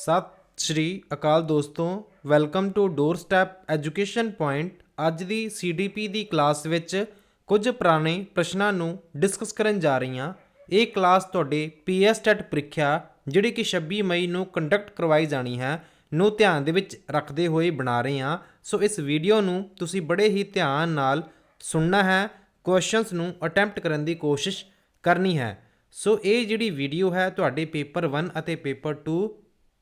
ਸਤਿ ਸ਼੍ਰੀ ਅਕਾਲ ਦੋਸਤੋ, welcome to door step education point. ਅੱਜ ਦੀ ਸੀਡੀਪੀ ਦੀ ਕਲਾਸ ਵਿੱਚ ਕੁਝ ਪੁਰਾਣੇ ਪ੍ਰਸ਼ਨਾਂ ਨੂੰ ਡਿਸਕਸ ਕਰਨ ਜਾ ਰਹੀ ਹਾਂ। ਇਹ ਕਲਾਸ ਤੁਹਾਡੇ ਪੀਐਸ ਟੈਟ ਪ੍ਰੀਖਿਆ, ਜਿਹੜੀ ਕਿ 26 ਮਈ ਨੂੰ ਕੰਡਕਟ ਕਰਵਾਈ ਜਾਣੀ ਹੈ, ਨੂੰ ਧਿਆਨ ਦੇ ਵਿੱਚ ਰੱਖਦੇ ਹੋਏ ਬਣਾ ਰਹੇ ਹਾਂ। ਸੋ ਇਸ ਵੀਡੀਓ ਨੂੰ ਤੁਸੀਂ ਬੜੇ ਹੀ ਧਿਆਨ ਨਾਲ ਸੁਣਨਾ ਹੈ ਕੁਐਸਚਨਸ ਨੂੰ ਅਟੈਂਪਟ ਕਰਨ ਦੀ ਕੋਸ਼ਿਸ਼ ਕਰਨੀ ਹੈ। ਸੋ ਇਹ ਜਿਹੜੀ ਵੀਡੀਓ ਹੈ, ਤੁਹਾਡੇ ਪੇਪਰ 1 ਅਤੇ ਪੇਪਰ 2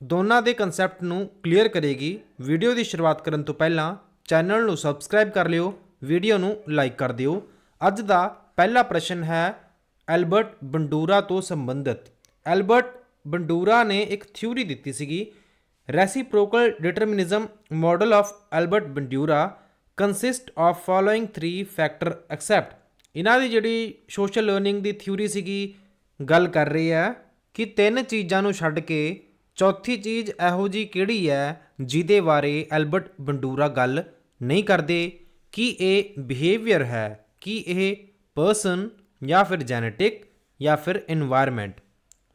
ਦੋਨਾਂ ਦੇ ਕਨਸੈਪਟ ਨੂੰ ਕਲੀਅਰ ਕਰੇਗੀ। ਵੀਡੀਓ ਦੀ ਸ਼ੁਰੂਆਤ ਕਰਨ ਤੋਂ ਪਹਿਲਾਂ ਚੈਨਲ ਨੂੰ ਸਬਸਕ੍ਰਾਈਬ ਕਰ ਲਿਓ ਵੀਡੀਓ ਨੂੰ ਲਾਈਕ ਕਰ ਦਿਓ। ਅੱਜ ਦਾ ਪਹਿਲਾ ਪ੍ਰਸ਼ਨ ਹੈ ਐਲਬਰਟ ਬੰਡੂਰਾ ਤੋਂ ਸੰਬੰਧਿਤ। ਐਲਬਰਟ ਬੰਡੂਰਾ ਨੇ ਇੱਕ ਥਿਊਰੀ ਦਿੱਤੀ ਸੀਗੀ reciprocal determinism model of Albert Bandura consist of following 3 factor except ਇਹਨਾਂ ਦੀ ਜਿਹੜੀ ਸੋਸ਼ਲ ਲਰਨਿੰਗ ਦੀ ਥਿਊਰੀ ਸੀਗੀ, ਗੱਲ ਕਰ ਰਹੀ ਹੈ ਕਿ ਤਿੰਨ ਚੀਜ਼ਾਂ ਨੂੰ ਛੱਡ ਕੇ ਚੌਥੀ ਚੀਜ਼ ਇਹੋ ਜੀ ਕਿਹੜੀ ਹੈ ਜਿਹਦੇ ਬਾਰੇ ਐਲਬਰਟ ਬੰਡੂਰਾ ਗੱਲ ਨਹੀਂ ਕਰਦੇ? ਕੀ ਇਹ ਬਿਹੇਵੀਅਰ ਹੈ? ਕੀ ਇਹ ਪਰਸਨ ਜਾਂ ਫਿਰ ਜੈਨੇਟਿਕ ਜਾਂ ਫਿਰ এনवायरमेंट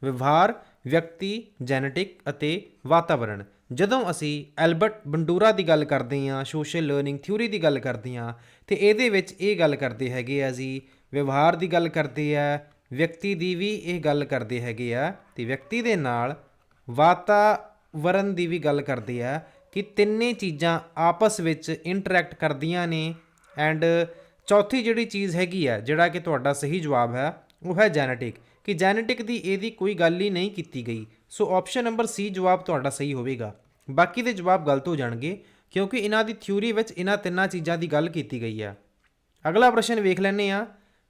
ਵਿਵਹਾਰ, ਵਿਅਕਤੀ ਜੈਨੇਟਿਕ ਅਤੇ ਵਾਤਾਵਰਣ। ਜਦੋਂ ਅਸੀਂ ਐਲਬਰਟ ਬੰਡੂਰਾ ਦੀ ਗੱਲ ਕਰਦੇ ਹਾਂ ਸੋਸ਼ਲ ਲਰਨਿੰਗ ਥਿਊਰੀ ਦੀ ਗੱਲ ਕਰਦੇ ਹਾਂ, ਤੇ ਇਹਦੇ ਵਿੱਚ ਇਹ ਗੱਲ ਕਰਦੇ ਹੈਗੇ ਆ ਜੀ, ਵਿਵਹਾਰ ਦੀ ਗੱਲ ਕਰਦੇ ਆ, ਵਿਅਕਤੀ ਦੀ ਵੀ ਇਹ ਗੱਲ ਕਰਦੇ ਹੈਗੇ ਆ, ਤੇ ਵਿਅਕਤੀ ਦੇ ਨਾਲ ਵਾਤਾਵਰਨ ਦੀ ਵੀ ਗੱਲ ਕਰਦੇ ਆ ਕਿ ਤਿੰਨੇ ਚੀਜ਼ਾਂ ਆਪਸ ਵਿੱਚ ਇੰਟਰੈਕਟ ਕਰਦੀਆਂ ਨੇ ਐਂਡ ਚੌਥੀ ਜਿਹੜੀ ਚੀਜ਼ ਹੈਗੀ ਆ, ਜਿਹੜਾ ਕਿ ਤੁਹਾਡਾ ਸਹੀ ਜਵਾਬ ਹੈ, ਉਹ ਹੈ ਜੈਨੇਟਿਕ ਕਿ ਜੈਨੇਟਿਕ ਦੀ ਇਹਦੀ ਕੋਈ ਗੱਲ ਹੀ ਨਹੀਂ ਕੀਤੀ ਗਈ। ਸੋ ਆਪਸ਼ਨ ਨੰਬਰ ਸੀ ਜਵਾਬ ਤੁਹਾਡਾ ਸਹੀ ਹੋਵੇਗਾ। ਬਾਕੀ ਦੇ ਜਵਾਬ ਗਲਤ ਹੋ ਜਾਣਗੇ ਕਿਉਂਕਿ ਇਹਨਾਂ ਦੀ ਥਿਊਰੀ ਵਿੱਚ ਇਹਨਾਂ ਤਿੰਨਾਂ ਚੀਜ਼ਾਂ ਦੀ ਗੱਲ ਕੀਤੀ ਗਈ ਹੈ। ਅਗਲਾ ਪ੍ਰਸ਼ਨ ਵੇਖ ਲੈਂਦੇ ਆ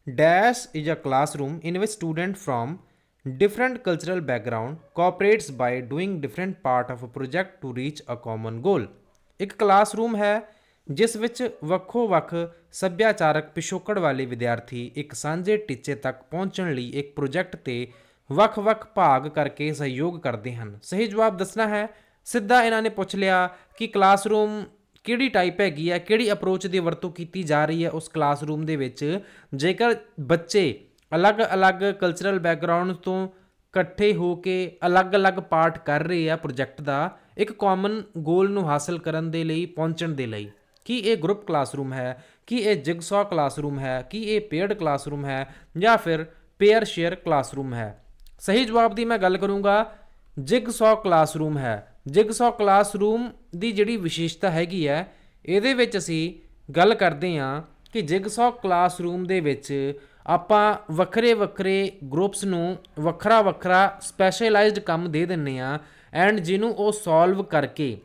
dash is a classroom in which student from different cultural background cooperates by doing different part of a project to reach a common goal. ਇੱਕ ਕਲਾਸਰੂਮ ਹੈ, ਜਿਸ ਵਿੱਚ ਵੱਖੋ ਵੱਖ ਸੱਭਿਆਚਾਰਕ ਪਿਛੋਕੜ ਵਾਲੇ ਵਿਦਿਆਰਥੀ ਇੱਕ ਸਾਂਝੇ ਟੀਚੇ ਤੱਕ ਪਹੁੰਚਣ ਲਈ ਇੱਕ ਪ੍ਰੋਜੈਕਟ ਤੇ ਵੱਖ-ਵੱਖ ਭਾਗ ਕਰਕੇ ਸਹਿਯੋਗ ਕਰਦੇ ਹਨ। ਸਹੀ ਜਵਾਬ ਦੱਸਣਾ ਹੈ, ਸਿੱਧਾ ਇਹਨਾਂ ਨੇ ਪੁੱਛ ਲਿਆ ਕਿ ਕਲਾਸਰੂਮ ਕਿਹੜੀ ਟਾਈਪ ਹੈਗੀ ਹੈ, ਕਿਹੜੀ ਅਪਰੋਚ ਦੀ ਵਰਤੋਂ ਕੀਤੀ ਜਾ ਰਹੀ ਹੈ ਉਸ ਕਲਾਸਰੂਮ ਦੇ ਵਿੱਚ। ਜੇਕਰ ਬੱਚੇ ਅਲੱਗ-ਅਲੱਗ ਕਲਚਰਲ ਬੈਕਗ੍ਰਾਉਂਡ ਤੋਂ ਇਕੱਠੇ ਹੋ ਕੇ ਅਲੱਗ-ਅਲੱਗ ਪਾਰਟ ਕਰ ਰਹੇ ਆ ਪ੍ਰੋਜੈਕਟ ਦਾ, ਇੱਕ ਕਾਮਨ ਗੋਲ ਨੂੰ ਹਾਸਲ ਕਰਨ ਦੇ ਲਈ, ਪਹੁੰਚਣ ਦੇ ਲਈ। ਕੀ ਇਹ ਗਰੁੱਪ ਕਲਾਸਰੂਮ ਹੈ? ਕੀ ਇਹ ਜਿਗਸਾ ਕਲਾਸਰੂਮ ਹੈ? ਕੀ ਇਹ ਪੇਅਰਡ ਕਲਾਸਰੂਮ ਹੈ? ਜਾਂ ਫਿਰ ਪੇਅਰ ਸ਼ੇਅਰ ਕਲਾਸਰੂਮ ਹੈ? ਸਹੀ ਜਵਾਬ ਦੀ ਮੈਂ ਗੱਲ ਕਰੂੰਗਾ ਜਿਗਸਾ ਕਲਾਸਰੂਮ ਹੈ। ਜਿਗਸਾ ਕਲਾਸਰੂਮ ਦੀ ਜਿਹੜੀ ਵਿਸ਼ੇਸ਼ਤਾ ਹੈਗੀ ਹੈ, ਇਹਦੇ ਵਿੱਚ ਅਸੀਂ ਗੱਲ ਕਰਦੇ ਹਾਂ ਕਿ ਜਿਗਸਾ ਕਲਾਸਰੂਮ ਦੇ ਵਿੱਚ ਆਪਾਂ ਵੱਖਰੇ ਵੱਖਰੇ ਗਰੁੱਪਸ ਨੂੰ ਵੱਖਰਾ ਵੱਖਰਾ ਸਪੈਸ਼ਲਾਈਜ਼ਡ ਕੰਮ ਦੇ ਦਿੰਨੇ ਆ ਐਂਡ ਜਿਹਨੂੰ ਉਹ ਸੋਲਵ ਕਰਕੇ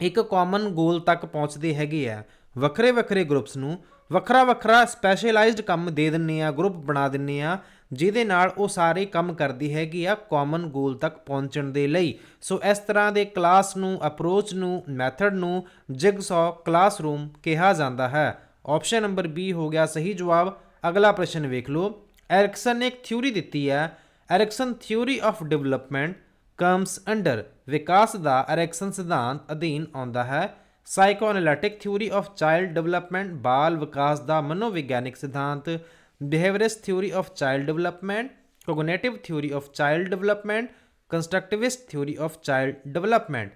ਇੱਕ ਕਾਮਨ ਗੋਲ ਤੱਕ ਪਹੁੰਚਦੇ ਹੈਗੇ ਆ। ਵੱਖਰੇ ਵੱਖਰੇ ਗਰੁੱਪਸ ਨੂੰ ਵੱਖਰਾ ਵੱਖਰਾ ਸਪੈਸ਼ਲਾਈਜ਼ਡ ਕੰਮ ਦੇ ਦਿੰਨੇ ਆ ਗਰੁੱਪ ਬਣਾ ਦਿੰਨੇ ਆ, ਜਿਹਦੇ ਨਾਲ ਉਹ ਸਾਰੇ ਕੰਮ ਕਰਦੀ ਹੈਗੀ ਆ ਕਾਮਨ ਗੋਲ ਤੱਕ ਪਹੁੰਚਣ ਦੇ ਲਈ। ਸੋ ਇਸ ਤਰ੍ਹਾਂ ਦੇ ਕਲਾਸ ਨੂੰ ਅਪਰੋਚ ਨੂੰ ਮੈਥਡ ਨੂੰ ਜਿਗਸਾ ਕਲਾਸਰੂਮ ਕਿਹਾ ਜਾਂਦਾ ਹੈ। ਆਪਸ਼ਨ ਨੰਬਰ ਬੀ ਹੋ ਗਿਆ ਸਹੀ ਜਵਾਬ। ਅਗਲਾ ਪ੍ਰਸ਼ਨ ਵੇਖ ਲਓ। ਐਰਿਕਸਨ ਨੇ ਇੱਕ ਥਿਊਰੀ ਦਿੱਤੀ ਹੈ। Erikson theory of development comes under ਵਿਕਾਸ ਦਾ ਐਰਿਕਸਨ ਸਿਧਾਂਤ ਅਧੀਨ ਆਉਂਦਾ ਹੈ। Psychoanalytic theory of child development ਬਾਲ ਵਿਕਾਸ ਦਾ ਮਨੋਵਿਗਿਆਨਿਕ ਸਿਧਾਂਤ। Behaviourist theory of child development cognitive theory of child development constructivist theory of child development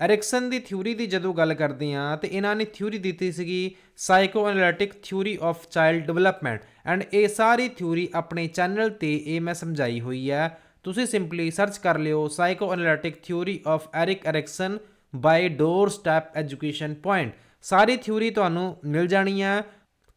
Erikson the theory ਦੀ ਜਦੋਂ ਗੱਲ ਕਰਦੇ ਆ ਤੇ ਇਹਨਾਂ ਨੇ ਥਿਊਰੀ ਦਿੱਤੀ ਸੀਗੀ psychoanalytic theory of child development and ਇਹ ਸਾਰੀ ਥਿਊਰੀ ਆਪਣੇ ਚੈਨਲ ਤੇ ਇਹ ਮੈਂ ਸਮਝਾਈ ਹੋਈ ਹੈ। ਤੁਸੀਂ ਸਿੰਪਲੀ ਸਰਚ ਕਰ ਲਿਓ psychoanalytic theory of Eric Erikson by door step education point sorry theory ਤੁਹਾਨੂੰ ਮਿਲ ਜਾਣੀ ਹੈ।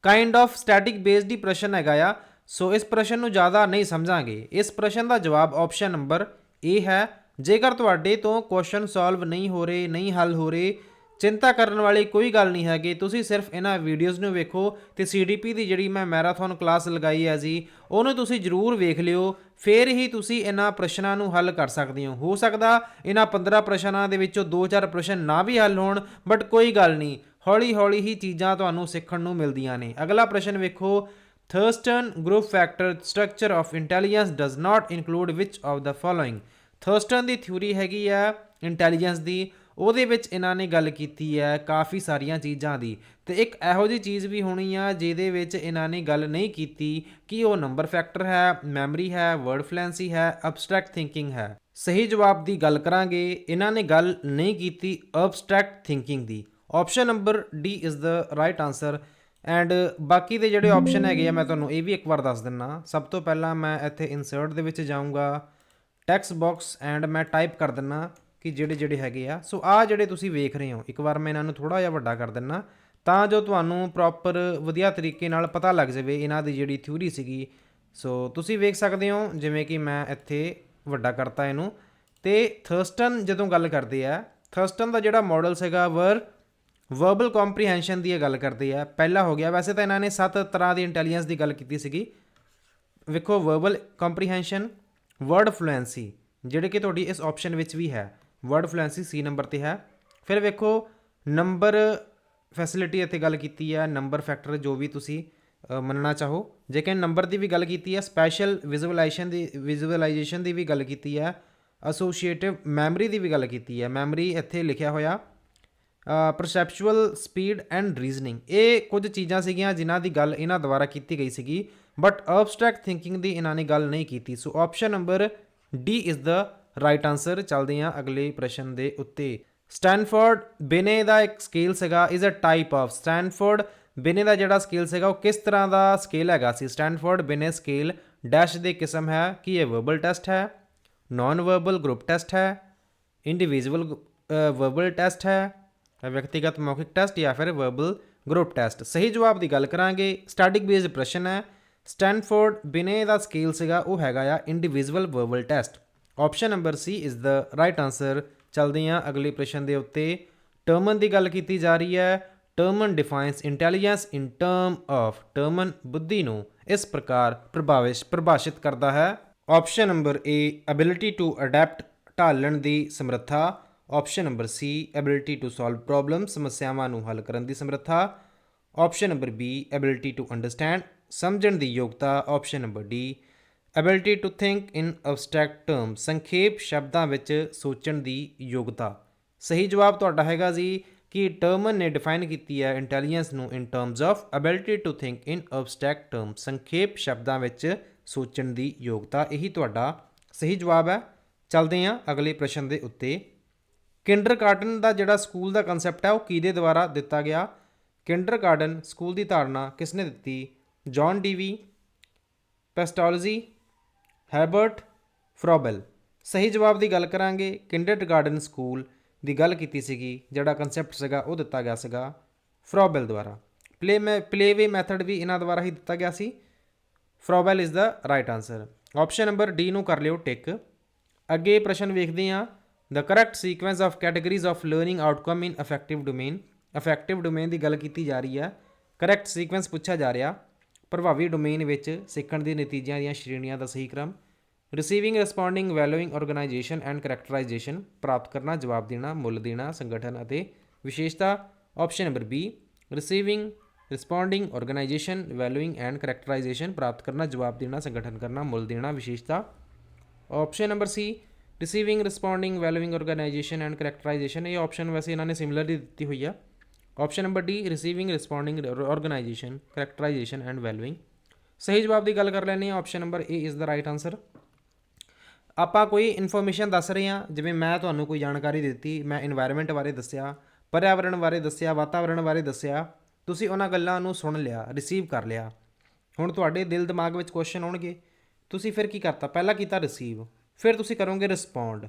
ਕਾਈਂਡ ਆਫ ਸਟੈਟਿਕ ਬੇਸਡ ਹੀ ਪ੍ਰਸ਼ਨ ਹੈਗਾ ਆ। ਸੋ ਇਸ ਪ੍ਰਸ਼ਨ ਨੂੰ ਜ਼ਿਆਦਾ ਨਹੀਂ ਸਮਝਾਂਗੇ। ਇਸ ਪ੍ਰਸ਼ਨ ਦਾ ਜਵਾਬ ਆਪਸ਼ਨ ਨੰਬਰ ਏ ਹੈ। ਜੇਕਰ ਤੁਹਾਡੇ ਤੋਂ ਕੁਐਸਚਨ ਸੋਲਵ ਨਹੀਂ ਹੋ ਰਹੇ, ਨਹੀਂ ਹੱਲ ਹੋ ਰਹੇ, ਚਿੰਤਾ ਕਰਨ ਵਾਲੀ ਕੋਈ ਗੱਲ ਨਹੀਂ ਹੈਗੀ, ਤੁਸੀਂ ਸਿਰਫ ਇਹਨਾਂ ਵੀਡੀਓਜ਼ ਨੂੰ ਵੇਖੋ ਤੇ ਸੀਡੀਪੀ ਦੀ ਜਿਹੜੀ ਮੈਂ ਮੈਰਾਥਨ ਕਲਾਸ ਲਗਾਈ ਹੈ ਜੀ, ਉਹਨੂੰ ਤੁਸੀਂ ਜਰੂਰ ਵੇਖ ਲਿਓ, ਫੇਰ ਹੀ ਤੁਸੀਂ ਇਹਨਾਂ ਪ੍ਰਸ਼ਨਾਂ ਨੂੰ ਹੱਲ ਕਰ ਸਕਦੇ ਹੋ। ਹੋ ਸਕਦਾ ਇਹਨਾਂ 15 ਪ੍ਰਸ਼ਨਾਂ ਦੇ ਵਿੱਚੋਂ 2-4 ਪ੍ਰਸ਼ਨ ਨਾ ਵੀ ਹੱਲ ਹੋਣ ਬਟ ਕੋਈ ਗੱਲ ਨਹੀਂ ਹੌਲੀ ਹੌਲੀ ਹੀ ਚੀਜ਼ਾਂ ਤੁਹਾਨੂੰ ਸਿੱਖਣ ਨੂੰ ਮਿਲਦੀਆਂ ਨੇ। ਅਗਲਾ ਪ੍ਰਸ਼ਨ ਵੇਖੋ Thurstone group factor structure of intelligence does not include which of the following Thurstone the theory ਹੈਗੀ ਆ ਇੰਟੈਲੀਜੈਂਸ ਦੀ, ਉਹਦੇ ਵਿੱਚ ਇਹਨਾਂ ਨੇ ਗੱਲ ਕੀਤੀ ਹੈ ਕਾਫੀ ਸਾਰੀਆਂ ਚੀਜ਼ਾਂ ਦੀ। ਤੇ ਇੱਕ ਇਹੋ ਜਿਹੀ ਚੀਜ਼ ਵੀ ਹੋਣੀ ਆ ਜਿਹਦੇ ਵਿੱਚ ਇਹਨਾਂ ਨੇ ਗੱਲ ਨਹੀਂ ਕੀਤੀ ਕਿ ਉਹ ਨੰਬਰ ਫੈਕਟਰ ਹੈ, ਮੈਮਰੀ ਹੈ, ਵਰਡ ਫਲੂਐਂਸੀ ਹੈ ਅਬਸਟ੍ਰੈਕਟ ਥਿੰਕਿੰਗ ਹੈ। ਸਹੀ ਜਵਾਬ ਦੀ ਗੱਲ ਕਰਾਂਗੇ, ਇਹਨਾਂ ਨੇ ਗੱਲ ਨਹੀਂ ਕੀਤੀ abstract thinking the. Option number D is the right answer and ਬਾਕੀ ਦੇ ਜਿਹੜੇ ਆਪਸ਼ਨ ਹੈਗੇ ਆ ਮੈਂ ਤੁਹਾਨੂੰ ਇਹ ਵੀ ਇੱਕ ਵਾਰ ਦੱਸ ਦਿੰਨਾ। ਸਭ ਤੋਂ ਪਹਿਲਾਂ ਮੈਂ ਇੱਥੇ ਇਨਸਰਟ ਦੇ ਵਿੱਚ ਜਾਊਂਗਾ। ਟੈਕਸਟ ਬਾਕਸ ਐਂਡ ਮੈਂ ਟਾਈਪ ਕਰ ਦਿੰਨਾ ਕਿ ਜਿਹੜੇ ਜਿਹੜੇ ਹੈਗੇ ਆ। ਸੋ ਆ ਜਿਹੜੇ ਤੁਸੀਂ ਵੇਖ ਰਹੇ ਹੋ, ਇੱਕ ਵਾਰ ਮੈਂ ਇਹਨਾਂ ਨੂੰ ਥੋੜਾ ਜਿਹਾ ਵੱਡਾ ਕਰ ਦਿੰਨਾ। ਤਾਂ ਜੋ ਤੁਹਾਨੂੰ ਪ੍ਰੋਪਰ ਵਧੀਆ ਤਰੀਕੇ ਨਾਲ ਪਤਾ ਲੱਗ ਜਾਵੇ ਇਹਨਾਂ ਦੀ ਜਿਹੜੀ ਥਿਊਰੀ ਸੀਗੀ। ਸੋ ਤੁਸੀਂ ਵੇਖ ਸਕਦੇ ਹੋ, ਜਿਵੇਂ ਕਿ ਮੈਂ ਇੱਥੇ ਵੱਡਾ ਕਰਤਾ ਇਹਨੂੰ। ਤੇ ਥਰਸਟਨ ਜਦੋਂ ਗੱਲ ਕਰਦੇ ਆ ਥਰਸਟਨ ਦਾ ਜਿਹੜਾ ਮਾਡਲ ਸੀਗਾ ਵਰ ਵਰਬਲ ਕੰਪਰੀਹੈਂਸ਼ਨ ਦੀ ਇਹ ਗੱਲ ਕਰਦੇ ਆ। ਪਹਿਲਾ ਹੋ ਗਿਆ, ਵੈਸੇ ਤਾਂ ਇਹਨਾਂ ਨੇ ਸੱਤ ਤਰ੍ਹਾਂ ਦੀ ਇੰਟੈਲੀਜੈਂਸ ਦੀ ਗੱਲ ਕੀਤੀ ਸੀਗੀ। ਵੇਖੋ ਵਰਬਲ ਕੰਪਰੀਹੈਂਸ਼ਨ ਵਰਡ ਫਲੂਐਂਸੀ ਜਿਹੜੇ ਕਿ ਤੁਹਾਡੀ ਇਸ ਆਪਸ਼ਨ ਵਿੱਚ ਵੀ ਹੈ। ਵਰਡ ਫਲੂਐਂਸੀ ਸੀ ਨੰਬਰ ਤੇ ਹੈ। ਫਿਰ ਵੇਖੋ ਨੰਬਰ ਫੈਸਿਲਿਟੀ ਇੱਥੇ ਗੱਲ ਕੀਤੀ ਹੈ ਨੰਬਰ ਫੈਕਟਰ ਜੋ ਵੀ ਤੁਸੀਂ ਮੰਨਣਾ ਚਾਹੋ। ਜੇਕਰ ਨੰਬਰ ਦੀ ਵੀ ਗੱਲ ਕੀਤੀ ਹੈ ਸਪੈਸ਼ਲ ਵਿਜ਼ੂਅਲਾਈਜੇਸ਼ਨ ਦੀ ਵਿਜ਼ੂਅਲਾਈਜੇਸ਼ਨ ਦੀ ਵੀ ਗੱਲ ਕੀਤੀ ਹੈ ਐਸੋਸੀਏਟਿਵ ਮੈਮਰੀ ਦੀ ਵੀ ਗੱਲ ਕੀਤੀ ਹੈ। ਮੈਮਰੀ ਇੱਥੇ ਲਿਖਿਆ ਹੋਇਆ। ਪਰਸੈਪਚੁਅਲ ਸਪੀਡ ਐਂਡ ਰੀਜ਼ਨਿੰਗ ਇਹ ਕੁਝ ਚੀਜ਼ਾਂ ਸੀਗੀਆਂ ਜਿਨ੍ਹਾਂ ਦੀ ਗੱਲ ਇਹਨਾਂ ਦੁਆਰਾ ਕੀਤੀ ਗਈ ਸੀਗੀ ਬਟ ਅਬਸਟ੍ਰੈਕਟ ਥਿੰਕਿੰਗ ਦੀ ਇਹਨਾਂ ਨੇ ਗੱਲ ਨਹੀਂ ਕੀਤੀ। So option number D is the right answer ਚੱਲਦੇ ਹਾਂ ਅਗਲੇ ਪ੍ਰਸ਼ਨ ਦੇ ਉੱਤੇ। ਸਟੈਨਫੋਰਡ ਬਿਨੇ ਦਾ ਇੱਕ ਸਕੇਲ ਸੀਗਾ is a type of Stanford Binet ਦਾ ਜਿਹੜਾ ਸਕੇਲ ਸੀਗਾ, ਉਹ ਕਿਸ ਤਰ੍ਹਾਂ ਦਾ ਸਕੇਲ ਹੈਗਾ ਸੀ? ਸਟੈਨਫੋਰਡ ਬਿਨੇ ਸਕੇਲ ਡੈਸ਼ ਦੇ ਕਿਸਮ ਹੈ ਕਿ ਇਹ ਵਰਬਲ ਟੈਸਟ ਹੈ ਨਾਨ ਵਰਬਲ ਗਰੁੱਪ ਟੈਸਟ ਹੈ ਇੰਡੀਵਿਜੂਅਲ ਵਰਬਲ ਟੈਸਟ ਹੈ ਵਿਅਕਤੀਗਤ ਮੌਖਿਕ ਟੈਸਟ ਜਾਂ ਫਿਰ ਵਰਬਲ ਗਰੁੱਪ ਟੈਸਟ ਸਹੀ ਜਵਾਬ ਦੀ ਗੱਲ ਕਰਾਂਗੇ। ਸਟੈਟਿਕ ਬੇਸਡ ਪ੍ਰਸ਼ਨ ਹੈ। ਸਟੈਨਫੋਰਡ ਬਿਨੇ ਦਾ ਸਕੇਲ ਸੀਗਾ, ਉਹ ਹੈਗਾ ਆ individual verbal test option number C is the right answer ਚਲਦੇ ਹਾਂ ਅਗਲੇ ਪ੍ਰਸ਼ਨ ਦੇ ਉੱਤੇ। ਟਰਮਨ ਦੀ ਗੱਲ ਕੀਤੀ ਜਾ ਰਹੀ ਹੈ। Terman defines intelligence in term of Terman ਬੁੱਧੀ ਨੂੰ ਇਸ ਪ੍ਰਕਾਰ ਪ੍ਰਭਾਵਿਸ਼ ਪਰਿਭਾਸ਼ਿਤ ਕਰਦਾ ਹੈ। Option number A ability to adapt ਢਾਲਣ ਦੀ ਸਮਰੱਥਾ। Option number C ability to solve problem ਸਮੱਸਿਆਵਾਂ ਨੂੰ ਹੱਲ ਕਰਨ ਦੀ ਸਮਰੱਥਾ। Option number B ability to understand ਸਮਝਣ ਦੀ ਯੋਗਤਾ। Option number D ability to think in abstract term ਸੰਖੇਪ ਸ਼ਬਦਾਂ ਵਿੱਚ ਸੋਚਣ ਦੀ ਯੋਗਤਾ। ਸਹੀ ਜਵਾਬ ਤੁਹਾਡਾ ਹੈਗਾ ਜੀ, ਕਿ ਟਰਮਨ ਨੇ ਡਿਫਾਈਨ ਕੀਤੀ ਹੈ ਇੰਟੈਲੀਜੈਂਸ ਨੂੰ in terms of ability to think in abstract term ਸੰਖੇਪ ਸ਼ਬਦਾਂ ਵਿੱਚ ਸੋਚਣ ਦੀ ਯੋਗਤਾ। ਇਹੀ ਤੁਹਾਡਾ ਸਹੀ ਜਵਾਬ ਹੈ। ਚੱਲਦੇ ਹਾਂ ਅਗਲੇ ਪ੍ਰਸ਼ਨ ਦੇ ਉੱਤੇ। ਕਿੰਡਰਗਾਰਟਨ ਦਾ ਜਿਹੜਾ ਸਕੂਲ ਦਾ ਕਨਸੈਪਟ ਹੈ, ਉਹ ਕਿਹਦੇ ਦੁਆਰਾ ਦਿੱਤਾ ਗਿਆ? ਕਿੰਡਰਗਾਰਟਨ ਸਕੂਲ ਦੀ ਧਾਰਨਾ ਕਿਸਨੇ ਦਿੱਤੀ? ਜੌਨ ਡੀਵੀ ਪੈਸਟੋਲੋਜੀ ਹੈਬਰਟ ਫਰੋਬਲ ਸਹੀ ਜਵਾਬ ਦੀ ਗੱਲ ਕਰਾਂਗੇ। ਕਿੰਡਰਗਾਰਟਨ ਸਕੂਲ ਦੀ ਗੱਲ ਕੀਤੀ ਸੀਗੀ, ਜਿਹੜਾ ਕਨਸੈਪਟ ਸੀਗਾ, ਉਹ ਦਿੱਤਾ ਗਿਆ ਸੀਗਾ ਫਰੋਬਲ ਦੁਆਰਾ। ਪਲੇ ਮੈ ਪਲੇਵੇ ਮੈਥਡ ਵੀ ਇਹਨਾਂ ਦੁਆਰਾ ਹੀ ਦਿੱਤਾ ਗਿਆ ਸੀ। Froebel is the right answer option number D ਨੂੰ ਕਰ ਲਿਓ ਟਿਕ ਅੱਗੇ ਪ੍ਰਸ਼ਨ ਵੇਖਦੇ ਹਾਂ। The correct sequence of categories of learning outcome in affective domain affective domain ਦੀ ਗੱਲ ਕੀਤੀ ਜਾ ਰਹੀ ਹੈ। ਕਰੈਕਟ ਸੀਕੁਐਂਸ ਪੁੱਛਿਆ ਜਾ ਰਿਹਾ। ਪ੍ਰਭਾਵੀ ਡੋਮੇਨ ਵਿੱਚ ਸਿੱਖਣ ਦੇ ਨਤੀਜਿਆਂ ਦੀਆਂ ਸ਼੍ਰੇਣੀਆਂ ਦਾ ਸਹੀ ਕ੍ਰਮ। Receiving responding valuing organization and characterization ਪ੍ਰਾਪਤ ਕਰਨਾ, ਜਵਾਬ ਦੇਣਾ, ਮੁੱਲ ਦੇਣਾ, ਸੰਗਠਨ ਅਤੇ ਵਿਸ਼ੇਸ਼ਤਾ option number B receiving responding organisation valuing and characterisation ਪ੍ਰਾਪਤ ਕਰਨਾ, ਜਵਾਬ ਦੇਣਾ, ਸੰਗਠਨ ਕਰਨਾ, ਮੁੱਲ ਦੇਣਾ, ਵਿਸ਼ੇਸ਼ਤਾ option number C receiving responding valuing organisation and characterisation ਇਹ ਆਪਸ਼ਨ ਵੈਸੇ ਇਹਨਾਂ ਨੇ ਸਿਮਿਲਰਲੀ ਦਿੱਤੀ ਹੋਈ ਆ। Option number D receiving responding organisation characterisation and valuing ਸਹੀ ਜਵਾਬ ਦੀ ਗੱਲ ਕਰ ਲੈਣੀ ਆ option number A is the right answer ਆਪਾਂ ਕੋਈ ਇਨਫੋਰਮੇਸ਼ਨ ਦੱਸ ਰਹੇ ਹਾਂ। ਜਿਵੇਂ ਮੈਂ ਤੁਹਾਨੂੰ ਕੋਈ ਜਾਣਕਾਰੀ ਦਿੱਤੀ, ਮੈਂ এনवायरमेंट ਬਾਰੇ ਦੱਸਿਆ, ਪਰਿਆਵਰਣ ਬਾਰੇ ਦੱਸਿਆ, ਵਾਤਾਵਰਣ ਬਾਰੇ ਦੱਸਿਆ, ਤੁਸੀਂ ਉਹਨਾਂ ਗੱਲਾਂ ਨੂੰ ਸੁਣ ਲਿਆ ਰਿਸੀਵ ਕਰ ਲਿਆ। ਹੁਣ ਤੁਹਾਡੇ ਦਿਲ ਦਿਮਾਗ ਵਿੱਚ ਕੁਐਸਚਨ ਆਉਣਗੇ। ਤੁਸੀਂ ਫਿਰ ਕੀ ਕਰਤਾ? ਪਹਿਲਾਂ ਕੀਤਾ ਰਿਸੀਵ ਫਿਰ ਤੁਸੀਂ ਕਰੋਗੇ ਰਿਸਪੌਂਡ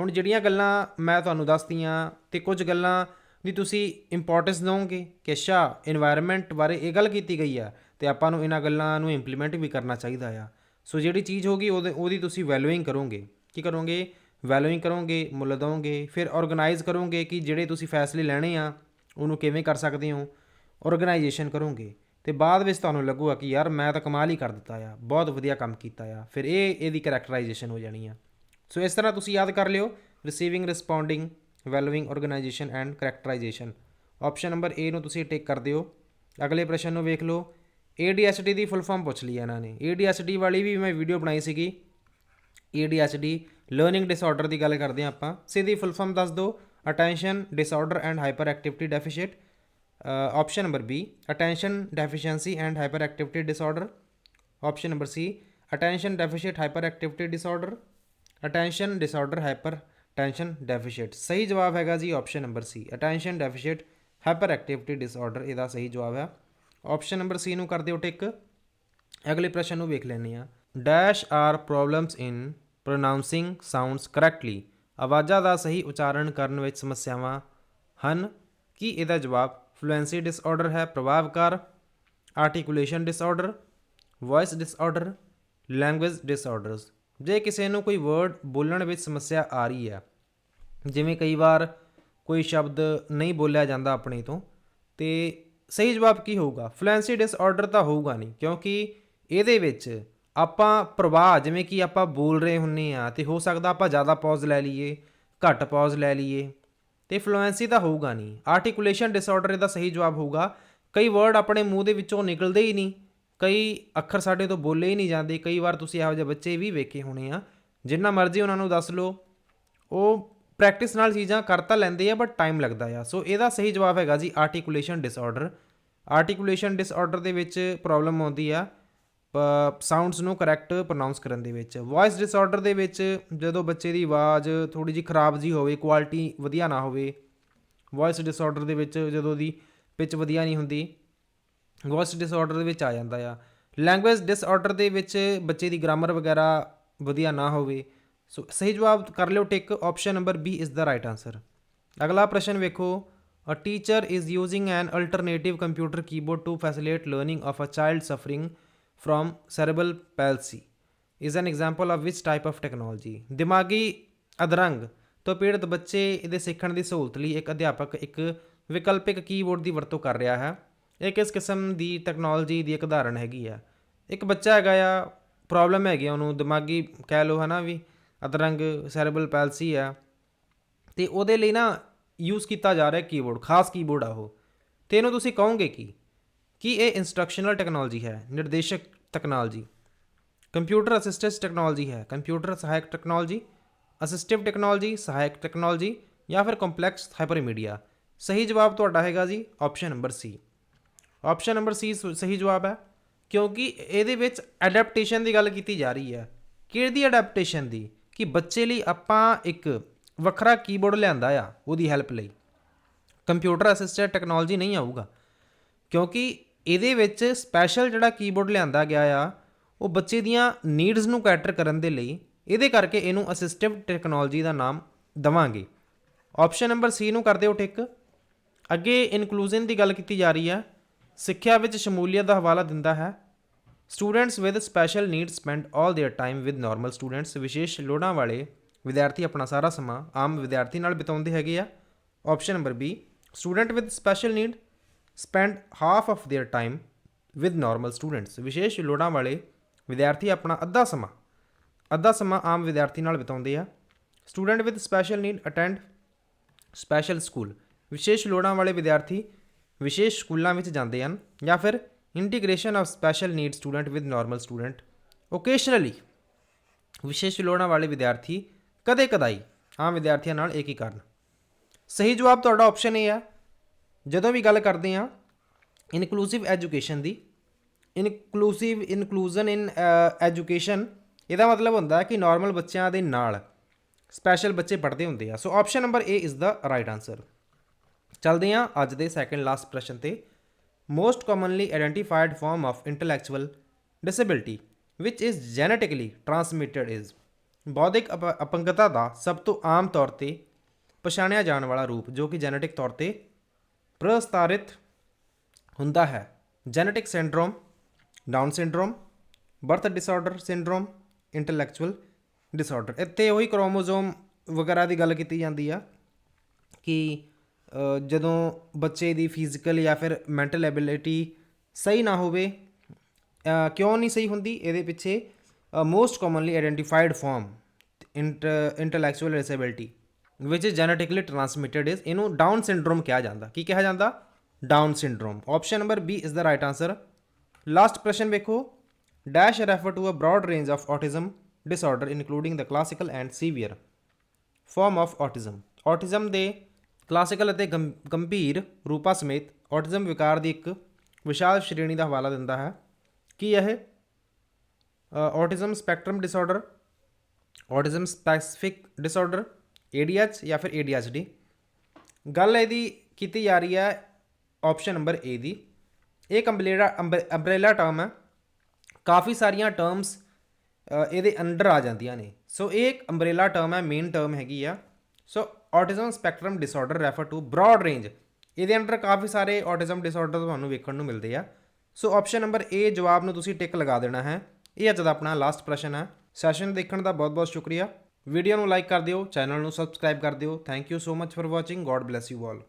ਹੁਣ ਜਿਹੜੀਆਂ ਗੱਲਾਂ ਮੈਂ ਤੁਹਾਨੂੰ ਦੱਸਤੀਆਂ ਤੇ ਕੁਝ ਗੱਲਾਂ ਦੀ ਤੁਸੀਂ ਇੰਪੋਰਟੈਂਸ ਦਿਓਗੇ ਕਿ ਸ਼ਾ এনवायरमेंट ਬਾਰੇ ਇਹ ਗੱਲ ਕੀਤੀ ਗਈ ਆ ਤੇ ਆਪਾਂ ਨੂੰ ਇਹਨਾਂ ਗੱਲਾਂ ਨੂੰ ਇੰਪਲੀਮੈਂਟ ਵੀ ਕਰਨਾ ਚਾਹੀਦਾ ਆ। ਸੋ ਜਿਹੜੀ ਚੀਜ਼ ਹੋਗੀ ਉਹਦੀ ਤੁਸੀਂ ਵੈਲਿਊਇੰਗ ਕਰੋਗੇ। ਕੀ ਕਰੋਗੇ? ਵੈਲਿਊਇੰਗ ਕਰੋਗੇ, ਮੁੱਲ ਦੋਗੇ ਫਿਰ ਆਰਗੇਨਾਈਜ਼ ਕਰੋਗੇ ਕਿ ਜਿਹੜੇ ਤੁਸੀਂ ਫੈਸਲੇ ਲੈਣੇ ਆ, ਉਹਨੂੰ ਕਿਵੇਂ ਕਰ ਸਕਦੇ ਹੋ? ਆਰਗੇਨਾਈਜੇਸ਼ਨ ਕਰੋਗੇ। ਤੇ ਬਾਅਦ ਵਿੱਚ ਤੁਹਾਨੂੰ ਲੱਗੂਗਾ ਕਿ ਯਾਰ ਮੈਂ ਤਾਂ ਕਮਾਲ ਹੀ ਕਰ ਦਿੱਤਾ ਆ, ਬਹੁਤ ਵਧੀਆ ਕੰਮ ਕੀਤਾ ਆ, ਫਿਰ ਇਹ, ਇਹਦੀ ਕਰੈਕਟਰਾਈਜੇਸ਼ਨ ਹੋ ਜਾਣੀ ਆ। ਸੋ ਇਸ ਤਰ੍ਹਾਂ ਤੁਸੀਂ ਯਾਦ ਕਰ ਲਿਓ receiving responding valuing organisation and characterisation option number A ਨੂੰ ਤੁਸੀਂ ਟਿਕ ਕਰ ਦਿਓ। ਅਗਲੇ ਪ੍ਰਸ਼ਨ ਨੂੰ ਵੇਖ ਲਓ। ADHD ਦੀ ਫੁੱਲ ਫਾਰਮ ਪੁੱਛ ਲਈ ਇਹਨਾਂ ਨੇ। ADHD ਵਾਲੀ ਵੀ ਮੈਂ ਵੀਡੀਓ ਬਣਾਈ ਸੀਗੀ। ADHD ਲਰਨਿੰਗ ਡਿਸਆਰਡਰ ਦੀ ਗੱਲ ਕਰਦੇ ਹਾਂ ਆਪਾਂ। ਸਿੱਧੀ ਫੁੱਲ ਫਾਰਮ ਦੱਸ ਦਿਓ। Attention disorder and hyper activity deficit option number B attention deficiency and hyper activity disorder option number C attention deficit hyper activity disorder attention disorder hyper tension deficit ਸਹੀ ਜਵਾਬ ਹੈਗਾ ਜੀ option number C attention deficit hyper activity disorder ਇਹਦਾ ਸਹੀ ਜਵਾਬ ਹੈ। Option number ਸੀ ਨੂੰ ਕਰ ਦਿਓ ਟਿਕ ਅਗਲੇ ਪ੍ਰਸ਼ਨ ਨੂੰ ਵੇਖ ਲੈਂਦੇ ਆ dash are problems in pronouncing sounds correctly ਆਵਾਜ਼ਾਂ ਦਾ ਸਹੀ ਉਚਾਰਨ ਕਰਨ ਵਿੱਚ ਸਮੱਸਿਆਵਾਂ ਹਨ। ਕੀ ਇਹਦਾ ਜਵਾਬ ਫਲੂਐਂਸੀ ਡਿਸਆਰਡਰ ਹੈ ਪ੍ਰਭਾਵਕਾਰ articulation disorder voice disorder language disorders ਜੇ ਕਿਸੇ ਨੂੰ ਕੋਈ ਵਰਡ ਬੋਲਣ ਵਿੱਚ ਸਮੱਸਿਆ ਆ ਰਹੀ ਹੈ, ਜਿਵੇਂ ਕਈ ਵਾਰ ਕੋਈ ਸ਼ਬਦ ਨਹੀਂ ਬੋਲਿਆ ਜਾਂਦਾ ਆਪਣੇ ਤੋਂ, ਤੇ ਸਹੀ ਜਵਾਬ ਕੀ ਹੋਊਗਾ? ਫਲੂਐਂਸੀ ਡਿਸਆਰਡਰ ਤਾਂ ਹੋਊਗਾ ਨਹੀਂ, ਕਿਉਂਕਿ ਇਹਦੇ ਵਿੱਚ ਆਪਾਂ ਪ੍ਰਵਾਹ, ਜਿਵੇਂ ਕਿ ਆਪਾਂ ਬੋਲ ਰਹੇ ਹੁੰਨੇ ਆ, ਤੇ ਹੋ ਸਕਦਾ ਆਪਾਂ ਜ਼ਿਆਦਾ ਪੌਜ਼ ਲੈ ਲਈਏ, ਘੱਟ ਪੌਜ਼ ਲੈ ਲਈਏ ਤੇ ਫਲੂਐਂਸੀ ਤਾਂ ਹੋਊਗਾ ਨਹੀਂ। ਆਰਟੀਕੂਲੇਸ਼ਨ ਡਿਸਆਰਡਰ ਇਹਦਾ ਸਹੀ ਜਵਾਬ ਹੋਊਗਾ। ਕਈ ਵਰਡ ਆਪਣੇ ਮੂੰਹ ਦੇ ਵਿੱਚੋਂ ਨਿਕਲਦੇ ਹੀ ਨਹੀਂ। ਕਈ ਅੱਖਰ ਸਾਡੇ ਤੋਂ ਬੋਲੇ ਹੀ ਨਹੀਂ ਜਾਂਦੇ। ਕਈ ਵਾਰ ਤੁਸੀਂ ਇਹੋ ਜਿਹੇ ਬੱਚੇ ਵੀ ਵੇਖੇ ਹੋਣੇ ਆ। ਜਿੰਨਾ ਮਰਜ਼ੀ ਉਹਨਾਂ ਨੂੰ ਦੱਸ ਲਓ। ਉਹ ਪ੍ਰੈਕਟਿਸ ਨਾਲ ਚੀਜ਼ਾਂ ਕਰ ਤਾਂ ਲੈਂਦੇ ਆ ਬਟ ਟਾਈਮ ਲੱਗਦਾ ਆ। ਸੋ ਇਹਦਾ ਸਹੀ ਜਵਾਬ ਹੈਗਾ ਜੀ ਆਰਟੀਕੂਲੇਸ਼ਨ ਡਿਸਆਰਡਰ ਆਰਟੀਕੂਲੇਸ਼ਨ ਡਿਸਆਰਡਰ ਦੇ ਵਿੱਚ ਪ੍ਰੋਬਲਮ ਆਉਂਦੀ ਆ। ਸਾਊਂਡਸ ਨੂੰ ਕਰੈਕਟ ਪ੍ਰੋਨਾਂਸ ਕਰਨ ਦੇ ਵਿੱਚ। ਵੌਇਸ ਡਿਸਆਰਡਰ ਦੇ ਵਿੱਚ ਜਦੋਂ ਬੱਚੇ ਦੀ ਆਵਾਜ਼ ਥੋੜੀ ਜਿਹੀ ਖਰਾਬ ਜੀ ਹੋਵੇ ਕੁਆਲਿਟੀ ਵਧੀਆ ਨਾ ਹੋਵੇ ਵੌਇਸ ਡਿਸਆਰਡਰ ਦੇ ਵਿੱਚ ਜਦੋਂ ਦੀ ਪਿਚ ਵਧੀਆ ਨਹੀਂ ਹੁੰਦੀ ਵੌਇਸ ਡਿਸਆਰਡਰ ਦੇ ਵਿੱਚ ਆ ਜਾਂਦਾ ਆ। ਲੈਂਗੁਏਜ ਡਿਸਆਰਡਰ ਦੇ ਵਿੱਚ ਬੱਚੇ ਦੀ ਗ੍ਰਾਮਰ ਵਗੈਰਾ ਵਧੀਆ ਨਾ ਹੋਵੇ। ਸੋ ਸਹੀ ਜਵਾਬ ਕਰ ਲਿਓ tick option number B is the right answer ਅਗਲਾ ਪ੍ਰਸ਼ਨ ਵੇਖੋ। A teacher is using an alternative computer keyboard to facilitate learning of a child suffering from cerebral palsy is an example of which type of technology? ਦਿਮਾਗੀ ਅਧਰੰਗ। ਤੋਂ ਪੀੜਤ ਬੱਚੇ ਇਹਦੇ ਸਿੱਖਣ ਦੀ ਸਹੂਲਤ ਲਈ ਇੱਕ ਅਧਿਆਪਕ ਇੱਕ ਵਿਕਲਪਿਕ ਕੀਬੋਰਡ ਦੀ ਵਰਤੋਂ ਕਰ ਰਿਹਾ ਹੈ। ਇਹ ਕਿਸ ਕਿਸਮ ਦੀ ਟੈਕਨੋਲੋਜੀ ਦੀ ਇੱਕ ਉਦਾਹਰਣ ਹੈਗੀ ਆ? ਇੱਕ ਬੱਚਾ ਹੈਗਾ ਆ ਪ੍ਰੋਬਲਮ ਹੈਗੀ ਆ ਉਹਨੂੰ, ਦਿਮਾਗੀ ਕਹਿ ਲਓ ਹਨਾ ਵੀ ਅਧਰੰਗ ਸੈਰੇਬਲ ਪੈਲਸੀ ਆ। ਤੇ ਉਹਦੇ ਲਈ ਨਾ ਯੂਜ਼ ਕੀਤਾ ਜਾ ਰਿਹਾ ਕੀਬੋਰਡ ਖਾਸ ਕੀਬੋਰਡ ਆ ਉਹ। ਤੇ ਇਹਨੂੰ ਤੁਸੀਂ ਕਹੋਗੇ ਕੀ? ਕੀ ਇਹ ਇੰਸਟਰਕਸ਼ਨਲ ਟੈਕਨੋਲੋਜੀ ਹੈ? ਨਿਰਦੇਸ਼ਕ ਟੈਕਨੋਲੋਜੀ ਕੰਪਿਊਟਰ ਅਸਿਸਟੈਂਸ ਟੈਕਨੋਲੋਜੀ ਹੈ। ਕੰਪਿਊਟਰ ਸਹਾਇਕ ਟੈਕਨੋਲੋਜੀ ਅਸਿਸਟਿਵ ਟੈਕਨੋਲੋਜੀ ਸਹਾਇਕ ਟੈਕਨੋਲੋਜੀ ਜਾਂ ਫਿਰ ਕੰਪਲੈਕਸ ਹਾਈਪਰਮੀਡੀਆ ਸਹੀ ਜਵਾਬ ਤੁਹਾਡਾ ਹੈਗਾ ਜੀ option number C option number C ਸਹੀ ਜਵਾਬ ਹੈ ਕਿਉਂਕਿ ਇਹਦੇ ਵਿੱਚ ਐਡੈਪਟੇਸ਼ਨ ਦੀ ਗੱਲ ਕੀਤੀ ਜਾ ਰਹੀ ਹੈ। ਕਿਹਦੀ ਐਡੈਪਟੇਸ਼ਨ ਦੀ? ਕਿ ਬੱਚੇ ਲਈ ਆਪਾਂ ਇੱਕ ਵੱਖਰਾ ਕੀਬੋਰਡ ਲਿਆਂਦਾ ਆ ਉਹਦੀ ਹੈਲਪ ਲਈ। ਕੰਪਿਊਟਰ ਅਸਿਸਟਡ ਟੈਕਨੋਲੋਜੀ ਨਹੀਂ ਆਊਗਾ। ਕਿਉਂਕਿ ਇਹਦੇ ਵਿੱਚ ਸਪੈਸ਼ਲ ਜਿਹੜਾ ਕੀਬੋਰਡ ਲਿਆਂਦਾ ਗਿਆ ਆ ਉਹ ਬੱਚੇ ਦੀਆਂ ਨੀਡਸ ਨੂੰ ਕੈਟਰ ਕਰਨ ਦੇ ਲਈ ਇਹਦੇ ਕਰਕੇ ਇਹਨੂੰ ਅਸਿਸਟਿਵ ਟੈਕਨੋਲੋਜੀ ਦਾ ਨਾਮ ਦਵਾਂਗੇ ਆਪਸ਼ਨ ਨੰਬਰ ਸੀ ਨੂੰ ਕਰ ਦਿਓ ਟਿਕ ਅੱਗੇ ਇਨਕਲੂਜਨ ਦੀ ਗੱਲ ਕੀਤੀ ਜਾ ਰਹੀ ਹੈ ਸਿੱਖਿਆ ਵਿੱਚ ਸ਼ਮੂਲੀਅਤ ਦਾ ਹਵਾਲਾ ਦਿੰਦਾ ਹੈ students with special needs spend 올 their time with normal students ਵਿਸ਼ੇਸ਼ ਲੋੜਾਂ ਵਾਲੇ ਵਿਦਿਆਰਥੀ ਆਪਣਾ ਸਾਰਾ ਸਮਾਂ ਆਮ ਵਿਦਿਆਰਥੀ ਨਾਲ ਬਿਤਾਉਂਦੇ ਹੈਗੇ ਆ option number B student with special need spend half of their time with normal students ਵਿਸ਼ੇਸ਼ ਲੋੜਾਂ ਵਾਲੇ ਵਿਦਿਆਰਥੀ ਆਪਣਾ ਅੱਧਾ ਸਮਾਂ ਅੱਧਾ ਸਮਾਂ ਆਮ ਵਿਦਿਆਰਥੀ ਨਾਲ ਬਿਤਾਉਂਦੇ ਆ student with special need attend special school ਵਿਸ਼ੇਸ਼ ਲੋੜਾਂ ਵਾਲੇ ਵਿਦਿਆਰਥੀ ਵਿਸ਼ੇਸ਼ ਸਕੂਲਾਂ ਵਿੱਚ ਜਾਂਦੇ ਹਨ ਜਾਂ ਫਿਰ integration of special need student with normal student occasionally ਵਿਸ਼ੇਸ਼ ਲੋੜਾਂ ਵਾਲੇ ਵਿਦਿਆਰਥੀ ਕਦੇ ਕਦਾਈ ਆਮ ਵਿਦਿਆਰਥੀਆਂ ਨਾਲ ਏਕੀਕਰਨ ਸਹੀ ਜਵਾਬ ਤੁਹਾਡਾ ਆਪਸ਼ਨ ਇਹ ਆ ਜਦੋਂ ਵੀ ਗੱਲ ਕਰਦੇ ਹਾਂ ਇਨਕਲੂਸਿਵ ਐਜੂਕੇਸ਼ਨ ਦੀ ਇਨਕਲੂਸਿਵ ਇਨਕਲੂਜਨ ਇਨ ਐਜੂਕੇਸ਼ਨ ਇਹਦਾ ਮਤਲਬ ਹੁੰਦਾ ਕਿ ਨਾਰਮਲ ਬੱਚਿਆਂ ਦੇ ਨਾਲ ਸਪੈਸ਼ਲ ਬੱਚੇ ਪੜ੍ਹਦੇ ਹੁੰਦੇ ਆ। So option number A is the right answer ਚਲਦੇ ਹਾਂ ਅੱਜ ਦੇ ਸੈਕੰਡ ਲਾਸਟ ਪ੍ਰਸ਼ਨ ਤੇ। Most commonly identified form of intellectual disability which is genetically transmitted is ਬੌਧਿਕ ਅਪ- ਅਪੰਗਤਾ ਦਾ ਸਭ ਤੋਂ ਆਮ ਤੌਰ ਤੇ ਪਛਾਣਿਆ ਜਾਣ ਵਾਲਾ ਰੂਪ ਜੋ ਕਿ ਜੈਨੇਟਿਕ ਤੌਰ ਤੇ ਪ੍ਰਸਤਾਰਿਤ ਹੁੰਦਾ ਹੈ। Genetic syndrome, Down syndrome, birth disorder syndrome, intellectual disorder. ਇੱਥੇ ਉਹੀ ਕ੍ਰੋਮੋਸੋਮ ਵਗੈਰਾ ਦੀ ਗੱਲ ਕੀਤੀ ਜਾਂਦੀ ਆ ਕਿ ਜਦੋਂ ਬੱਚੇ ਦੀ ਫਿਜ਼ੀਕਲ ਜਾਂ ਫਿਰ ਮੈਂਟਲ ਐਬਿਲਿਟੀ ਸਹੀ ਨਾ ਹੋਵੇ ਕਿਉਂ ਨਹੀਂ ਸਹੀ ਹੁੰਦੀ? ਇਹਦੇ ਪਿੱਛੇ most commonly identified form intellectual disability which is genetically transmitted is ਇਹਨੂੰ ਡਾਊਨ ਸਿੰਡਰੋਮ ਕਿਹਾ ਜਾਂਦਾ। ਕੀ ਕਿਹਾ ਜਾਂਦਾ? Down syndrome option number B is the right answer last ਪ੍ਰਸ਼ਨ ਵੇਖੋ। Dash refer to a broad range of autism disorder including the classical and severe form of autism autism ਦੇ classical ਅਤੇ ਗੰਭ- ਗੰਭੀਰ ਰੂਪਾਂ ਸਮੇਤ autism ਵਿਕਾਰ ਦੀ ਇੱਕ ਵਿਸ਼ਾਲ ਸ਼੍ਰੇਣੀ ਦਾ ਹਵਾਲਾ ਦਿੰਦਾ ਹੈ। ਕੀ ਇਹ? autism spectrum disorder, autism specific disorder ADH ਜਾਂ ਫਿਰ ADHD ਗੱਲ ਇਹਦੀ ਕੀਤੀ ਜਾ ਰਹੀ ਹੈ ਆਪਸ਼ਨ ਨੰਬਰ ਏ ਦੀ। ਇਹ ਇੱਕ ਅੰਬਰੇਲਾ ਅੰਬਰੇਲਾ ਟਰਮ ਹੈ। ਕਾਫੀ ਸਾਰੀਆਂ ਟਰਮਸ ਇਹਦੇ ਅੰਡਰ ਆ ਜਾਂਦੀਆਂ ਨੇ। ਸੋ ਇਹ ਇੱਕ ਅੰਬਰੇਲਾ ਟਰਮ ਹੈ ਮੇਨ ਟਰਮ ਹੈਗੀ ਆ। So autism spectrum disorder refer to broad range ਇਹਦੇ ਅੰਡਰ ਕਾਫੀ ਸਾਰੇ autism ਡਿਸਆਰਡਰ ਤੁਹਾਨੂੰ ਵੇਖਣ ਨੂੰ ਮਿਲਦੇ ਆ। ਸੋ ਆਪਸ਼ਨ ਨੰਬਰ ਏ ਜਵਾਬ ਨੂੰ ਤੁਸੀਂ ਟਿਕ ਲਗਾ ਦੇਣਾ ਹੈ। ਇਹ ਅੱਜ ਦਾ ਆਪਣਾ ਲਾਸਟ ਪ੍ਰਸ਼ਨ ਹੈ। ਸੈਸ਼ਨ ਦੇਖਣ ਦਾ ਬਹੁਤ ਬਹੁਤ ਸ਼ੁਕਰੀਆ। ਵੀਡੀਓ ਨੂੰ ਲਾਈਕ ਕਰ ਦਿਓ, ਚੈਨਲ ਨੂੰ ਸਬਸਕ੍ਰਾਈਬ ਕਰ ਦਿਓ। Thank you so much for watching God bless you all